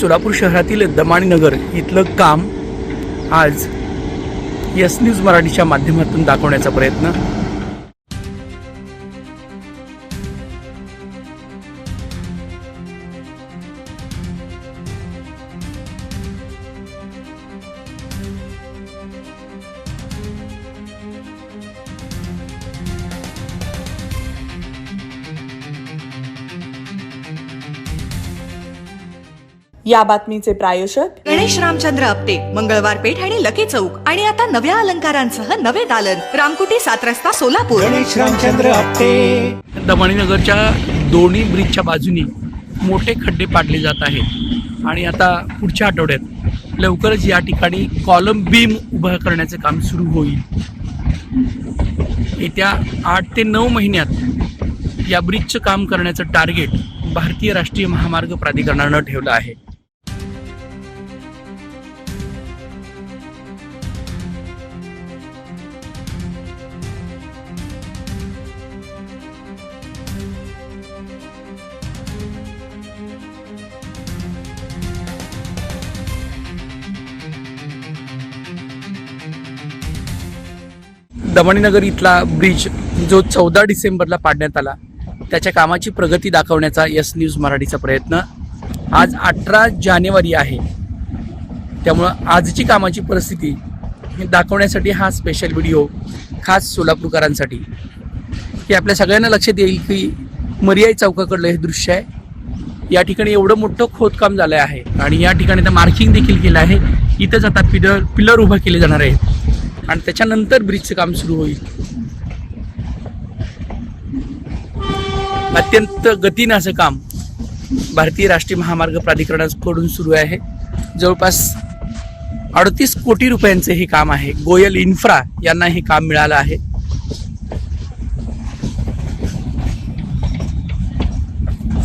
सोलापूर शहरातील दमाणीनगर इथलं काम आज यस न्यूज मराठीच्या माध्यमातून दाखवण्याचा प्रयत्न या बातमीचे प्रायोजक गणेश रामचंद्र आपटे मंगळवार पेठ आणि लकी चौक. आणि आता नव्या अलंकारांसह नवे दालन. रामकुटी सात रस्ता सोलापूर. गणेश रामचंद्र आपटे. दमणीनगरच्या दोन्ही ब्रिजच्या बाजूनी मोठे खड्डे पाडले जात आहेत. आणि आता पुढच्या आठवड्यात लवकरच या ठिकाणी कॉलम बीम उभं करण्याचे काम सुरू होईल. येत्या आठ ते नऊ महिन्यात या ब्रिजचं काम करण्याचं टार्गेट भारतीय राष्ट्रीय महामार्ग प्राधिकरणानं ठेवलं आहे. दमणीनगर इथला ब्रिज जो चौदा डिसेंबरला पाडण्यात आला त्याच्या कामाची प्रगती दाखवण्याचा यस न्यूज मराठीचा प्रयत्न. आज अठरा जानेवारी आहे. त्यामुळं आजची कामाची परिस्थिती हे दाखवण्यासाठी हा स्पेशल व्हिडिओ खास सोलापूरकरांसाठी. हे आपल्या सगळ्यांना लक्षात येईल की मर्याई चौकाकडलं हे दृश्य आहे. या ठिकाणी एवढं मोठं खोदकाम झालं आहे आणि या ठिकाणी तर मार्किंग देखील केलं आहे. इथंच आता पिलर पिलर उभं केले जाणार आहे आणि त्याच्यानंतर ब्रिजचं काम सुरू होईल. अत्यंत गतीनं असं काम भारतीय राष्ट्रीय महामार्ग प्राधिकरणाकडून सुरू आहे. जवळपास अडतीस कोटी रुपयांचं हे काम आहे. गोयल इन्फ्रा यांना हे काम मिळालं आहे.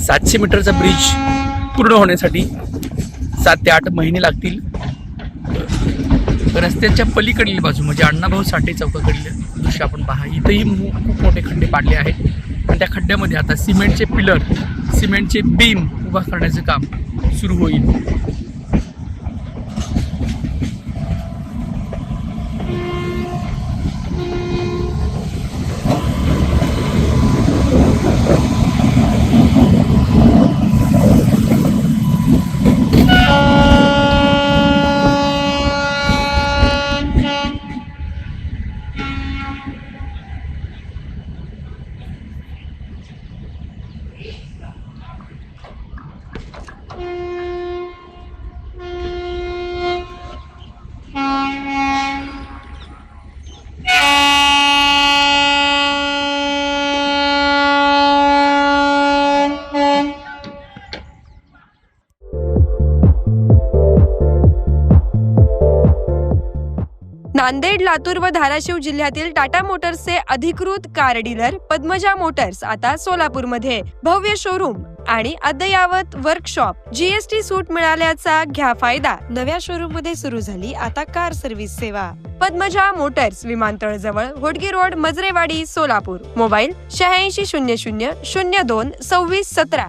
सातशे मीटरचा ब्रिज पूर्ण होण्यासाठी सात ते आठ महिने लागतील. रस्त्याच्या पलीकडील बाजू म्हणजे अण्णाभाऊ साठे चौकाकडील दृश्य आपण पहा. इथंही मो- खूप मोठे खड्डे पाडले आहेत. आणि त्या खड्ड्यामध्ये आता सिमेंटचे पिलर सिमेंटचे बीम उभा करण्याचं काम सुरू होईल. Thank you. नांदेड लातूर व धाराशिव जिल्ह्यातील टाटा मोटर्सचे अधिकृत कार डीलर पद्मजा मोटर्स आता सोलापूरमध्ये. भव्य शोरूम आणि अद्ययावत वर्कशॉप जीएसटी सूट मिळाल्याचा घ्या फायदा. नव्या शोरूममध्ये सुरू झाली आता कार सर्व्हिस सेवा. पद्मजा मोटर्स विमानतळ जवळ होडगी रोड मजरेवाडी सोलापूर. मोबाईल शहाऐंशी शून्य शून्य शून्य दोन सव्वीस सतरा.